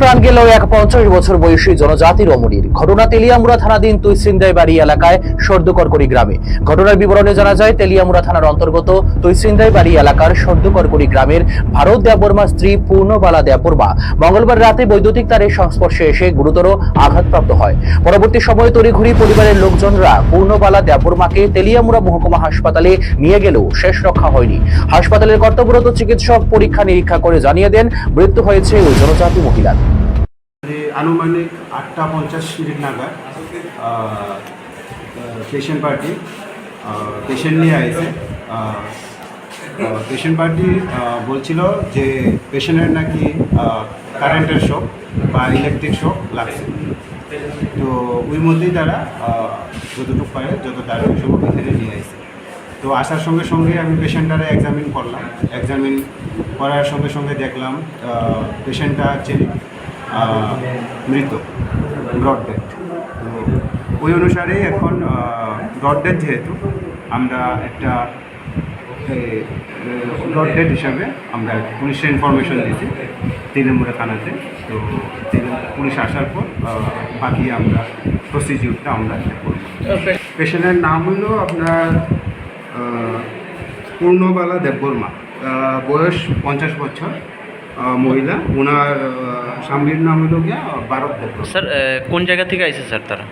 প্রাণ গেল এক পঞ্চাশ বছর বয়সী জনজাতি রমণীর ঘটনা থানাধীন তুইসিন্দাই বাড়ি এলাকায় গ্রামে। ঘটনার বিবরণে জানা যায় থানার অন্তর্গত তুইসিন্দাই বাড়ি এলাকার গ্রামের ভারত স্ত্রী পূর্ণবালা দেববর্মা মঙ্গলবার রাতে বৈদ্যুতিক তারের সংস্পর্শে এসে গুরুতর আঘাতপ্রাপ্ত হয়। পরবর্তী সময়ে তড়িঘড়ি পরিবারের লোকজনরা পূর্ণবালা দেববর্মাকে তেলিয়ামুড়া মহকুমা হাসপাতালে নিয়ে গেলেও শেষ রক্ষা হয়নি। হাসপাতালের কর্তব্যরত চিকিৎসক পরীক্ষা নিরীক্ষা করে জানিয়ে দেন, মৃত্যু হয়েছে ওই জনজাতি মহিলার। যে আনুমানিক আটটা পঞ্চাশ মিনিট নাগাদ পেশেন্ট পার্টি পেশেন্ট নিয়ে আসে পেশেন্ট পার্টি বলছিল যে পেশেন্টের নাকি কারেন্টের শক বা ইলেকট্রিক শক লাগছে। তো ওই মধ্যেই তারা যতটুকু পারে, যত তাড়াতাড়ি সম্ভব এখানে নিয়ে আসে তো আসার সঙ্গে সঙ্গে আমি পেশেন্টটারে এক্সামিন করলাম। এক্সামিন করার সঙ্গে সঙ্গে দেখলাম পেশেন্টটা অ্যাকচুয়ালি মৃত ব্রড তো ওই অনুসারে এখন ব্রড ডেথ যেহেতু, আমরা একটা ব্রড ডেথ হিসাবে আমরা পুলিশে ইনফরমেশন দিয়েছি তৃণমূলে থানাতে। তো পুলিশ আসার পর বাকি আমরা প্রসিডিউরটা আমরা করব। পেশেন্টের নাম হলো আপনার পূর্ণবালা দেববর্মা। বয়স পঞ্চাশ বছর। মহিলা। ওনার স্বামীর নাম হলো গিয়া ভারত স্যার কোন জায়গা থেকে আইছে স্যার তারা?